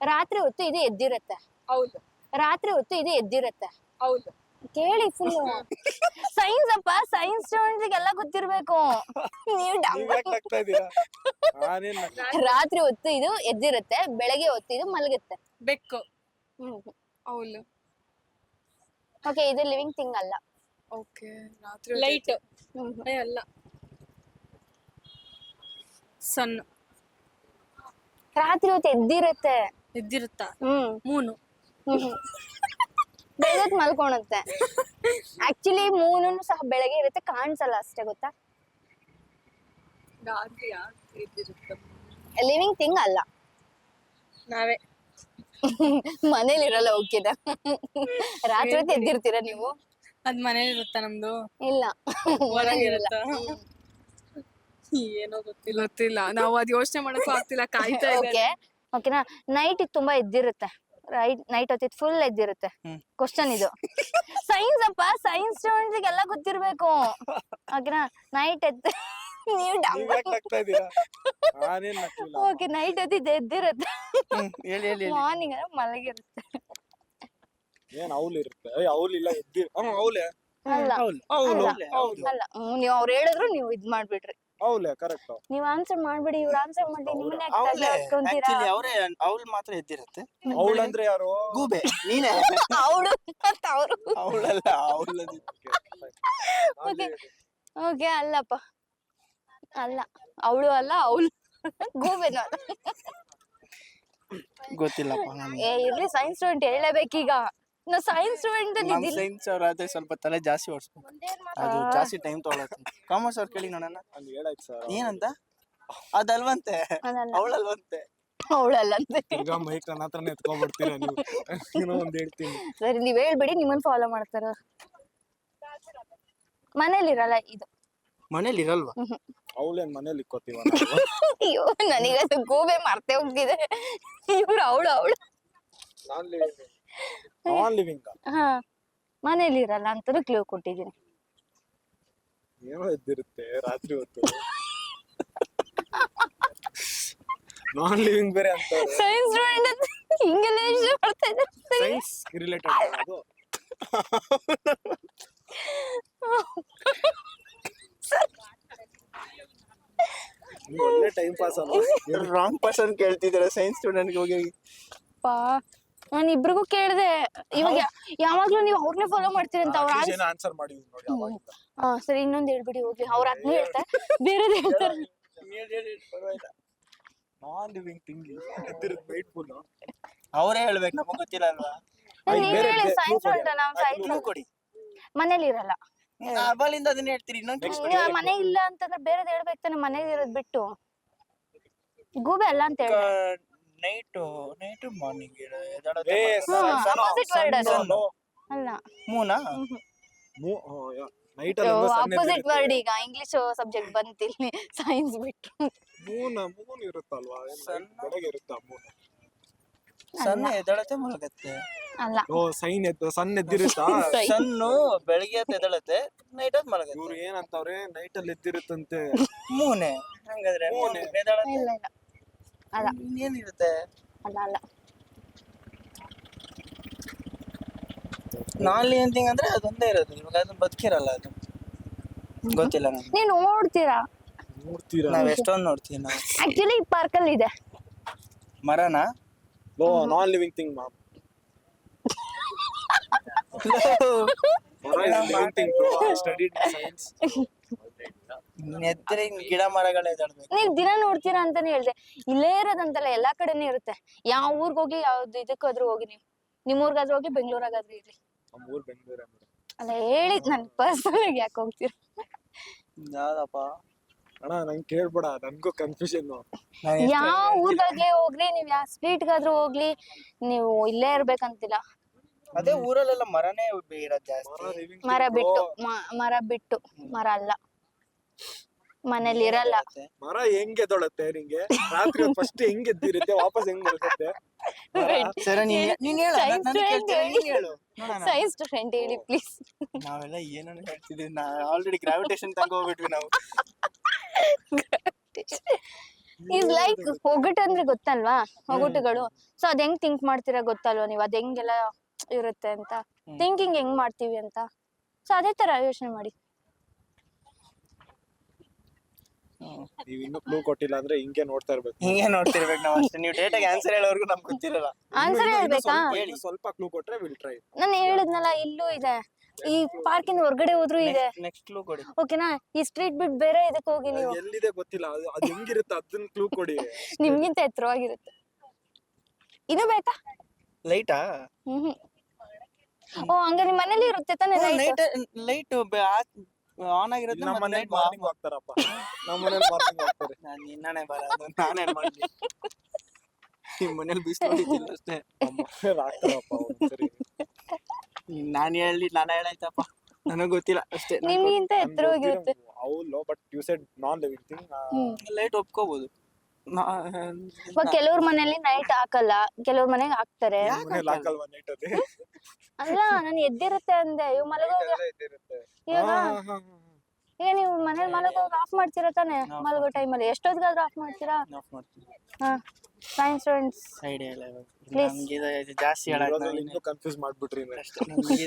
ರಾತ್ರಿ ಹೊತ್ತು ಇದು ಎದ್ದಿರತ್ತೆ. ಹೌದು. ರಾತ್ರಿ ಹೊತ್ತು ಇದು ಎದ್ದಿರತ್ತೆ. ಹೌದು. ಕೇಳಿ ಫುಲ್ ಸೈನ್ಸ್ ಅಪ್ಪ ಸೈನ್ಸ್ ಸ್ಟೂಡೆಂಟ್ಸ್ ಎಲ್ಲ ಗೊತ್ತಿರ್ಬೇಕು. ನೀವು ರಾತ್ರಿ ಹೊತ್ತು ಇದು ಎದ್ದಿರುತ್ತೆ ಬೆಳಗ್ಗೆ ಹೊತ್ತು ಇದು ಮಲಗುತ್ತೆ. ಬೆಕ್ಕು. ಹೌದು. ಓಕೆ ಇದು ಲಿವಿಂಗ್ ಥಿಂಗ್ ಅಲ್ಲ. ಓಕೆ ರಾತ್ರಿ ಲೈಟ್ ಅಲ್ಲ. ಸನ್ ರಾತ್ರಿ ಹೊತ್ತು ಎದ್ದಿರುತ್ತೆ. ಎದ್ದಿರುತ್ತಾ? ಹ್ಮ್. ಮೂನು. ಬೆಳಗ್ಗೆ ಮಲ್ಕೊಳತ್ತೆ ಆಕ್ಚುಲಿ ಮೂನು ಸಹ ಬೆಳಗ್ಗೆ ಇರುತ್ತೆ ಕಾಣಿಸಲ್ಲ ಅಷ್ಟೇ ಗೊತ್ತಾ? ರಾತ್ರಿ ಲಿವಿಂಗ್ ಥಿಂಗ್ ಅಲ್ಲ. ನಾವೇ. ಮನೇಲಿ ಇರಲ್ಲ ಹೋಗಿದ ರಾತ್ರಿ ಹೊತ್ತು ಎದ್ದಿರ್ತೀರಾ ನೀವು? ಅದ್ ಮನೇಲಿ ಇರುತ್ತ ನಮ್ದು? ಇಲ್ಲ. ಹೊರಗಿರುತ್ತ ಏನೋ ಗೊತ್ತಿಲ್ಲ ಗೊತ್ತಿಲ್ಲ. ನಾವು ಅದ್ ಯೋಚನೆ ಮಾಡಕ್ಕೂ ಆಗ್ತಿಲ್ಲ ಕಾಯ್ತಾ ಓಕೆ ಓಕೆನಾ ನೈಟ್ ಇದು ತುಂಬಾ ಎದ್ದಿರುತ್ತೆ. ರೈಟ್ ನೈಟ್ ಹೊತ್ತಿದ್ ಫುಲ್ ಎದ್ದಿರುತ್ತೆ. ಕ್ವಶನ್ ಇದು. ಸೈನ್ಸ್ ಅಪ್ಪ ಸೈನ್ಸ್ ಸ್ಟೂಡೆಂಟ್ಸ್ ಎಲ್ಲ ಗೊತ್ತಿರ್ಬೇಕು. ಓಕೆನಾ ನೈಟ್ ಎದ್ದು ನೀವು ಓಕೆ ನೈಟ್ ಹೊತ್ತಿದ್ ಎದ್ದಿರುತ್ತೆ. ಮಾರ್ನಿಂಗ್ ಅಂದ್ರೆ ಮಲಗಿರುತ್ತೆ. ಏನ್ ಅವ್ಲ್ ಇರುತ್ತೆ? ಅವಲ್ ಇಲ್ಲ ಎದ್ದಿ ಹ್ಮ್ ಅವ್ಲೆ. ಅಲ್ಲ. ಹೌದು ಅವ್ಲು ಹೌದು ಅಲ್ಲ. ಹ್ಮ್, ನೀವು ಅವ್ರು ಹೇಳಿದ್ರು ನೀವು ಇದ್ ಮಾಡ್ಬಿಡ್ರಿ. ಅವ್ಲೆ ಕರೆಕ್ಟ್ ನೀವ್ ಆನ್ಸರ್ ಮಾಡ್ಬಿಡಿ ಇವ್ರು ಆನ್ಸರ್ ಮಾಡಿ ನಿಮ್ಮನ್ನ ಅವಳೇ ಹಾಕೊಂತೀರಾ ಆಕ್ಚುಲಿ ಅವರೇ ಅವ್ಳು ಮಾತ್ರ ಎದ್ದಿರುತ್ತೆ. ಅವ್ಳ್ ಅಂದ್ರೆ ಯಾರು? ಗೂಬೆ ನೀನೇ. ಅವಳು ಅಂತ ಅವರು. ಅವಳಲ್ಲ ಅವಳ ಓಕೆ ಓಕೆ ಅಲ್ಲಪ್ಪ. ಅಲ್ಲ ಅವಳು ಅಲ್ಲ ಅವಳು ಗೂಬೆನು ಅಲ್ಲ. ಗೊತ್ತಿಲ್ಲಪ್ಪ ಏ ಇರ್ಲಿ ಸೈನ್ಸ್ ಸ್ಟೂಡೆಂಟ್ ಹೇಳಬೇಕೀಗ. ನಾ ಸೈನ್ಸ್ ಸ್ಟೂಡೆಂಟ್ ನಮ್ ಸೈನ್ಸ್ ಅವ್ರ ಆದ್ರೆ ಸ್ವಲ್ಪ ತಲೆ ಜಾಸ್ತಿ ಓಡಿಸ್ಬೇಕು. ಅದು ಜಾಸ್ತಿ ಟೈಮ್ ತಗೊಳತ್ತೆ. ಕಾಮರ್ಸ್ ಅವ್ರು ಕೇಳಿ ನೋಡೋಣ. ಅಲ್ಲಿ ಹೇಳಾಯ್ತು ಸರ್ ಏನಂತ? ಅದಲ್ವಂತೆ. ಅವಳಲ್ವಂತೆ. ಅವಳಲ್ಲ ಅಂತ ತಿರ್ಗಾ ಮೈಕ್ ನನ್ನ ಹತ್ರನೇ ಎತ್ಕೊಂಡ್ಬಿಡ್ತೀರಾ ನೀವು? ಏನೋ ಒಂದ್ ಹೇಳ್ತೀನಿ. ಸರಿ ನೀವ್ ಹೇಳ್ಬಿಡಿ ನಿಮ್ಮನ್ನ ಫಾಲೋ ಮಾಡ್ತಾರ. ಮನೇಲಿ ಇರಲ್ಲ ಇದು ಮನೇಲಿ ಇರಲ್ವಾ ಅವ್ಳೇನ್ ಮನೇಲಿ ಇಕ್ಕೋತೀವ ಅಯ್ಯೋ ನನಗದು ಗೂಬೆ ಮರ್ತೆ ಹೋಗಿದೆ ಇವ್ರು ಅವಳು ಅವಳು. ನಾನ್ ಲಿವಿಂಗ್ ಹಾ ಮನೇಲಿ ಇರಲ್ಲ ಅಂತಲೂ ಕ್ಲೂ ಕೊಟ್ಟಿದ್ದೀನಿ. ಏನೋ ಎದ್ದಿರುತ್ತೆ ರಾತ್ರಿ ಹೊತ್ತು. ನಾನ್ ಲಿವಿಂಗ್ ಬೇರೆ ಅಂತ ಸೈನ್ಸ್ ಸ್ಟೂಡೆಂಟ್ ಹಿಂಗೆಲ್ಲ ಯೋಚ್ನೆ ಮಾಡ್ತಾ ಇದ್ದಾರೆ ಸೈನ್ಸ್ ರಿಲೇಟೆಡ್ ಅದು? ಒಳ್ಳೆ ಟೈಮ್ ಪಾಸ್ ಅಲ್ಲ ರಾಂಗ್ ಪರ್ಸನ್ ಕೇಳ್ತಿದ್ದಾರೆ ಸೈನ್ಸ್ ಸ್ಟೂಡೆಂಟ್ ಹೋಗಿ ಹೋಗಿ. ಪಾ ನಾನು ಇಬ್ರಿಗೂ ಕೇಳಿದೆ ಇವಾಗ ಯಾವಾಗ್ಲೂ ನೀವು ಅವ್ರನ್ನೇ ಫಾಲೋ ಮಾಡ್ತೀರಂತ ಅವ್ರ ಆನ್ಸರ್ ಮಾಡಿದ್ವಿ ನೋಡಿ ಅವಾಗಿಂದ. ಹಾ ಸರಿ ಇನ್ನೊಂದ್ ಹೇಳ್ಬಿಡಿ ಹೋಗ್ಲಿ. ಅವ್ರ ಅದನ್ನ ಹೇಳ್ತಾರೆ. ಬೇರೆದ್ ಹೇಳ್ತಾರೆ. ನಾನ್ ಲಿವಿಂಗ್ ಥಿಂಗ್ ಎದ್ದಿರುತ್ತೆ ನೈಟ್ ಫುಲ್ ಅವರೇ ಹೇಳ್ಬೇಕು ನಮಗ್ ಗೊತ್ತಿಲ್ಲ ಅಲ್ವಾ ನೀವ್ ಬೇರೆ ಹೇಳಿ ಬೇರೆ ಸೈನ್ಸ್ clue ಉಂಟ ನಾವ್ Clue ಕೊಡಿ. ಮನೇಲಿ ಇರಲ್ಲ ಅವಳಿಂದ ಅದನ್ನ ಹೇಳ್ತೀರಿ ಇನ್ನೊಂದು ನೀವು ಮನೆ ಇಲ್ಲ ಅಂತಂದ್ರೆ ಬೇರೆದ್ ಹೇಳ್ಬೇಕು ತಾನೆ ಮನೇಲಿ ಇರೋದ್ ಬಿಟ್ಟು. ಗೂಬೆ ಅಲ್ಲ ಅಂತ ಹೇಳಿ ನೈಟ್ ನೈಟ್ ಮಾರ್ನಿಂಗ್ ಏ opposite word ಅದು. ಅಲ್ಲ. ಮೂನಾ ನೈಟ್ ಅಲ್ಲಿ ಆಪೋಸಿಟ್ ವರ್ಡ್ ಈಗ. ಇಂಗ್ಲಿಷ್ ಸಬ್ಜೆಕ್ಟ್ ಬಂತಿಲ್ಲಿ ಸೈನ್ಸ್ ಬಿಟ್ಟು. ಮೂನ್ ಮೂನ್ ಇರುತ್ತಲ್ವಾ? ಏನ್ ಬೆಳಗ್ಗೆ ಇರುತ್ತಾ ಮೂನ್ ಸಣ್ಣ ಎದಳತೆ ಮಲಗತ್ತೆ ಅಲ್ಲ. ಓ ಸೈನ್ ಎದ್ದು ಸಣ್ಣ ಎದ್ದಿರುತ್ತಾ? ಸಣ್ಣ ಬೆಳಿಗ್ಗೆ ಹೊತ್ತು ಎದಳತ್ತೆ ನೈಟ್ ಹೊತ್ತು ಮಲಗತ್ತೆ ಇವ್ರು ಏನಂತವ್ರೆ? ನೈಟ್ ಅಲ್ಲಿ ಎದ್ದಿರುತ್ತಂತೆ. ಮೂನೆ ಹಂಗಾದ್ರೆ ಮೂನೆ ಎದಳತ್ತೆ ಇಲ್ಲ ಇಲ್ಲ. ಅಲ್ಲ. ಇನ್ನೇನಿರುತ್ತೆ? ಅಲ್ಲ ಅಲ್ಲ. ನಾನ್ ಲಿವಿಂಗ್ ಅಂದ್ರೆ ಅದೊಂದೇ ಇರೋದು. ಇವಾಗ ಅದನ್ನ ಬದುಕಿರಲ್ಲ ಅದು. ಗೊತ್ತಿಲ್ಲ ನಮ್ಗೆ ನೀವ್ ನೋಡ್ತೀರಾ ನೋಡ್ತೀರಾ? ನಾವ್ ಎಷ್ಟೊಂದು ನೋಡ್ತೀವಿ ನಾವು. ಆಕ್ಚುಲಿ ಈ ಪಾರ್ಕ್ ಅಲ್ಲಿ ಇದೆ. ಮರನ? ಓ non living thing mom living thing studied science ಎದ್ರೆ ಗಿಡ ಮರಗಳೇ ಎದಳ್ಬೇಕು ನೀವ್ ದಿನ ನೋಡ್ತೀರಾ ಅಂತಾನೆ ಹೇಳ್ದೆ. ಇಲ್ಲೇ ಇರೋದಂತಲ್ಲ ಎಲ್ಲಾ ಕಡೆನೇ ಇರುತ್ತೆ. ಯಾವ ಊರ್ಗ್ ಹೋಗಿ ಯಾವ್ದು ಇದಕ್ಕಾದ್ರೂ ಹೋಗಿ ನೀವು. ನಿಮ್ ಊರ್ಗಾದ್ರೂ ಹೋಗಿ ಬೆಂಗ್ಳೂರಾಗಾದ್ರೂ ಇರ್ಲಿ ನಮ್ಮ ಊರ್ ಬೆಂಗಳೂರೇ ಅಲ್ಲ ಹೇಳಿದ್ ನನ್ ಪರ್ಸನಲ್ ಆಗಿ ಯಾಕೆ ಹೋಗ್ತೀರಾ? ಯಾವ್ದಪ್ಪ? ಅಣ್ಣ ನಂಗೆ ಕೇಳ್ಬೇಡ. ನನ್ಗೂ ಕನ್ಫ್ಯೂಷನ್ ಯಾವ ಊರ್ಗಾಗ್ಲಿ ಹೋಗ್ಲಿ ನೀವ್ ಯಾವ ಸ್ಟ್ರೀಟ್ಗಾದ್ರೂ ಹೋಗ್ಲಿ ನೀವು ಇಲ್ಲೇ ಇರ್ಬೇಕಂತಿಲ್ಲ. ಅದೇ ಊರಲ್ಲೆಲ್ಲ ಮರನೇ ಇರೋದು ಜಾಸ್ತಿ. ಮರ ಬಿಟ್ಟು ಮ- ಮರ ಬಿಟ್ಟು ಮರ ಅಲ್ಲ. ಮನೇಲಿ ಇರಲ್ಲ. ಮರ ಹೆಂಗ್ ಎದ್ದೊಳತ್ತೆ ನಿಂಗೆ? ರಾತ್ರಿ ಫಸ್ಟ್ ಹೆಂಗ್ ಎದ್ದಿರುತ್ತೆ ವಾಪಸ್ ಹೆಂಗ್ ಬರ್ತದೆ ಸರಿ ನೀನ್ ನೀನ್ ಹೇಳು ನಾನು ನಾನ್ ಕೇಳ್ತೀನಿ, ನೀನ್ ಹೇಳು. ನೋಡೋಣ. ಸೈನ್ಸ್ ಫ್ರೆಂಡ್ ಹೇಳಿ ಪ್ಲೀಸ್ ನಾವೆಲ್ಲ ಏನನ್ನ ಹೇಳ್ತಿದೀವಿ ನಾ ಆಲ್ರೆಡಿ ಗ್ರಾವಿಟೇಷನ್ ತನಕ ಹೋಗ್ಬಿಟ್ವಿ ನಾವು. ಇಸ್ ಲೈಕ್ ಒಗಟು ಅಂದ್ರೆ ಗೊತ್ತಲ್ವಾ? ಒಗಟುಗಳು ಸೊ ಅದ್ ಹೆಂಗ್ ಥಿಂಕ್ ಮಾಡ್ತೀರಾ ಗೊತ್ತಲ್ವಾ ನೀವು? ಅದ್ ಹೆಂಗೆಲ್ಲ ಇರುತ್ತೆ ಅಂತ. ಥಿಂಕಿಂಗ್ ಹೆಂಗ್ ಮಾಡ್ತೀವಿ ಅಂತ. ಸೊ ಅದೇ ತರ ಯೋಚನೆ ಮಾಡಿ. ನೀವ್ ಇನ್ನು ಕ್ಲೂ ಕೊಟ್ಟಿಲ್ಲ ಅಂದ್ರೆ ಹಿಂಗೆ ನೋಡ್ತಾ ಇರ್ಬೇಕು ಹಿಂಗೆ ನೋಡ್ತಿರ್ಬೇಕು ನಾವು ಅಷ್ಟೇ. ನೀವು ಡೇಟಾಗಿ ಆನ್ಸರ್ ಹೇಳೋವರೆಗೂ ನಮ್ಗೆ ಗೊತ್ತಿರಲ್ಲ. ಆನ್ಸರ್ ಇನ್ನು- ಇನ್ನು ಹೇಳ್ಬೇಕಾ? ಸ್ವಲ್ಪ- ಸ್ವಲ್ಪ ಕ್ಲೂ ಕೊಟ್ರೆ ವಿಲ್ ಟ್ರೈ ನಾನು ಹೇಳಿದ್ನಲ್ಲ ಇಲ್ಲೂ ಇದೆ. ಈ ಪಾರ್ಕಿಂದ ಹೊರಗಡೆ ಹೋದ್ರು ಇದೆ. ನೆಕ್ಸ್ಟ್ ಕ್ಲೂ ಕೊಡಿ. ಓಕೆನಾ ಈ ಸ್ಟ್ರೀಟ್ ಬಿಟ್ ಬೇರೆ ಇದಕ್ಕೆ ಹೋಗಿ ನೀವು. ಎಲ್ಲಿದೆ ಗೊತ್ತಿಲ್ಲ. ಅದು ಅದು ಹೆಂಗಿರುತ್ತೆ ಅದನ್ನ ಕ್ಲೂ ಕೊಡಿ. ನಿಮ್ಗಿಂತ ಎತ್ತರವಾಗಿರುತ್ತೆ. ಇದು ಬೇಕಾ? ಲೈಟಾ ಹ್ಮ್ ಓ ಹಂಗ ನಿಮ್ ಮನೇಲಿ ಇರುತ್ತೆ ತಾನೇ ಲೈಟ್ ಲೈಟ್ ಆನ್ ಆಗಿರುತ್ತೆ ನಮ್ಮ ಮನೆ ಮನೇಲಿ ಮಾರ್ನಿಂಗ್ ಹೋಗ್ತಾರಪ್ಪ. ನಮ್ಮ ಮನೇಲಿ ಮಾರ್ನಿಂಗ್ ಹೋಗ್ತಾರೆ. ನಾನು ನಿನ್ನನೆ ಬರೋದು ನಾನೇ ಮಾಡ್ಲಿ? ನಿಮ್ಮ ಮನೇಲಿ ಬಿಸಿಲು ಹೊಡಿತಿಲ್ಲ ಅಷ್ಟೇ. ಆಗ್ತಾರಪ್ಪ ಒಂದ್ಸರಿ. ನಾನು ಹೇಳಿ ನಾನು ಹೇಳಾಯ್ತಪ್ಪ. ನನಗೆ ಗೊತ್ತಿಲ್ಲ ಅಷ್ಟೇ ನಿಮಗಿಂತ ಎತ್ತರವಾಗಿರುತ್ತೆ low but you said non living thing light ಒಪ್ಕೋಬಹುದು ಕೆಲವ್ರ ಮನೇಲಿ ನೈಟ್ ಹಾಕಲ್ಲ ಕೆಲವ್ರ ಮನೆಗೆ ಹಾಕ್ತಾರೆ. ಮನೇಲಿ ಹಾಕಲ್ವಾ ನೈಟ್ ಅಲ್ಲಿ? ಅಲ್ಲ ನಾನು ಎದ್ದಿರುತ್ತೆ ಅಂದೆ. ಇವ್ ಮಲಗೋಗ ಇವಾಗ. ಈಗ ನೀವು ಮನೇಲಿ ಮಲಗೋಗ ಆಫ್ ಮಾಡ್ತೀರಾ ತಾನೇ? ಮಲಗೋ ಟೈಮಲ್ಲಿ ಎಷ್ಟೊತ್ತಿಗಾದ್ರೂ ಆಫ್ ಮಾಡ್ತೀರಾ? ಆಫ್ ಮಾಡ್ತೀನಿ ಹಾ. ಸೈನ್ಸ್ ಸ್ಟೂಡೆಂಟ್ಸ್ ಐಡಿಯಾ ಇಲ್ಲ ಇವಾಗ. Please. ನಮ್ಗೆ ಇದು- ಜಾಸ್ತಿ ಹೇಳಕ್ ಇರೋದ್ರಲ್ಲಿ ಇನ್ನೂ ಕನ್ಫ್ಯೂಸ್ ಮಾಡ್ಬಿಟ್ರಿ ನೀವು. ಅಷ್ಟೇ ನಮ್ಗೆ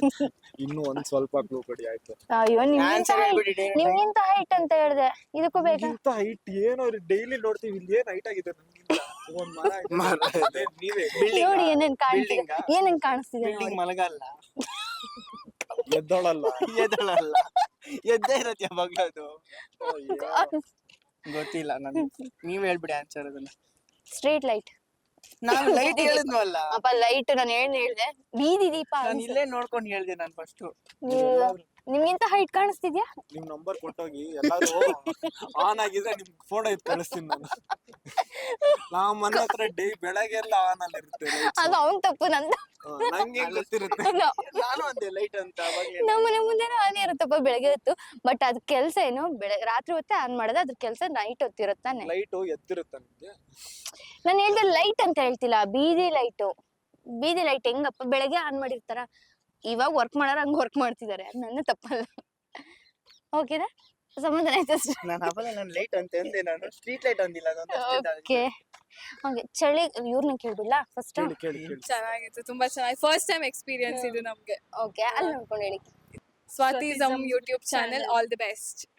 ಇನ್ನು ಒಂದ್ ಸ್ವಲ್ಪ ಕ್ಲೂ ಕೊಡಿ ಆಯ್ತು. ಅಯ್ಯೋ ನಿಮ್ಗಿಂತ height- ಹೇಳ್ಬಿಡಿ direct ನಿಮ್ಗಿಂತ ಹೈಟ್ ಅಂತ ಹೇಳ್ದೆ. ಇದಕ್ಕೂ ಬೇಕಾ? ಇಂತ ಹೈಟ್ ಏನೋ ಡೈಲಿ ನೋಡ್ತೀವಿ ಇಲ್ಲಿ ಏನ್ ಹೈಟ್ ಆಗಿದೆ ನಮ್ಗಿಂತ? ಒಂದ್ ಮರ ಇದೆ. ಅದೇ ನೀವೇ. ನೋಡಿ? ಏನೇನ್ ಕಾಣಿಸ್ತಿದೆ Building ಆ? ಏನೇನ್ ಕಾಣಿಸ್ತಿದೆ ಬಿಲ್ಡಿಂಗ್. ಮಲಗಲ್ಲ. ಎದ್ದೋಳಲ್ಲ. ಎದ್ದಳಲ್ಲ. ಎದ್ದೇ ಇರತ್ತೆ ಯಾವಾಗ್ಲೂ ಅದು. ಗೊತ್ತಿಲ್ಲ ನನಗೆ. ನೀವ್ ಹೇಳ್ಬಿಡಿ ಆನ್ಸರ್ ಅದನ್ನ. ಸ್ಟ್ರೀಟ್ ಲೈಟ್ ನಾನು ಲೈಟ್ ಹೇಳಿದ್ವಲ್ಲ ಅಪ್ಪ ಲೈಟ್ ನಾನು ಏನ್ ಹೇಳ್ದೆ? ಬೀದಿ ದೀಪ ನಾನು ಇಲ್ಲೇ ನೋಡ್ಕೊಂಡು ಹೇಳ್ದೆ ನಾನು ಫಸ್ಟ್ ನಿಮ್ಗಿಂತ ಹೈಟ್ ಕಾಣಿಸ್ತಿದ್ಯಾ? ನಿಮ್ ನಂಬರ್ ಕೊಟ್ಟೋಗಿ ಎಲ್ಲಾರು ಆನ್ ಆಗಿದ್ರೆ ನಿಮ್ ಫೋನ್ ಇತ್ತು ಕಳಿಸ್ತೀನಿ ನಾನು. ನಾವ್ ಮನೆ ಹತ್ರ ಡೇ ಬೆಳಗ್ಗೆ ಎಲ್ಲ ಆನ್ ಅಲ್ಲಿ ಇರುತ್ತೆ ಅದು ಅವನ್ ತಪ್ಪು ನಂದ. ನಂಗೆ ಗೊತ್ತಿರುತ್ತೆ? ನಾನು ಅಂದೆ ಲೈಟ್ ಅಂತ ನಮ್ಮ ಮನೆ ಮುಂದೆನೂ ಆನ್ ಇರುತ್ತಪ್ಪ ಬೆಳಗ್ಗೆ ಹೊತ್ತು. ಬಟ್ ಅದ್ ಕೆಲ್ಸ ಏನು ಬೆಳೆ ರಾತ್ರಿ ಹೊತ್ತೆ ಆನ್ ಮಾಡೋದು ಅದ್ರ ಕೆಲ್ಸ ನೈಟ್ ಹೊತ್ತಿರುತ್ತಾನೆ ಲೈಟ್ ಎತ್ತಿರುತ್ತಂತೆ ನಾನು ಹೇಳ್ದೆ ಲೈಟ್ ಅಂತ ಹೇಳ್ತಿಲ್ಲ ಬೀದಿ ಲೈಟು ಬೀದಿ ಲೈಟ್ ಹೆಂಗಪ್ಪ ಬೆಳಗ್ಗೆ ಆನ್ ಮಾಡಿರ್ತಾರ? ಇವಾಗ ವರ್ಕ್ ಮಾಡೋರು ಹಂಗ್ ವರ್ಕ್ ಮಾಡ್ತಿದ್ದಾರೆ ನನ್ನ ತಪ್ಪಲ್ಲ. ಓಕೆನಾ ಸಮಾಧಾನ ಆಯ್ತು ಅಷ್ಟೇ. ನಾನು ಅವಾಗ ನಾನು ಲೈಟ್ ಅಂತ ಅಂದೆ ನಾನು. ಸ್ಟ್ರೀಟ್ ಲೈಟ್ ಅಂದಿಲ್ಲ ಅದೊಂದು ಓಕೆ ಹಾಗೆ. ಚಳಿ ಇವ್ರನ್ನ ಕೇಳಿಲ್ಲ ಫಸ್ಟ್ ಕೇಳಿ ಕೇಳಿ ಕೇಳಿ. ಚೆನ್ನಾಗಿತ್ತು ತುಂಬಾ ಚೆನ್ನಾಗಿ. ಫಸ್ಟ್ ಟೈಮ್ ಎಕ್ಸ್ಪೀರಿಯನ್ಸ್ ಇದು ನಮ್ಗೆ. ಓಕೆ ಅಲ್ಲಿ ನೋಡ್ಕೊಂಡು ಹೇಳಿ. ಸ್ವಾತಿಸಮ್ YouTube channel all the best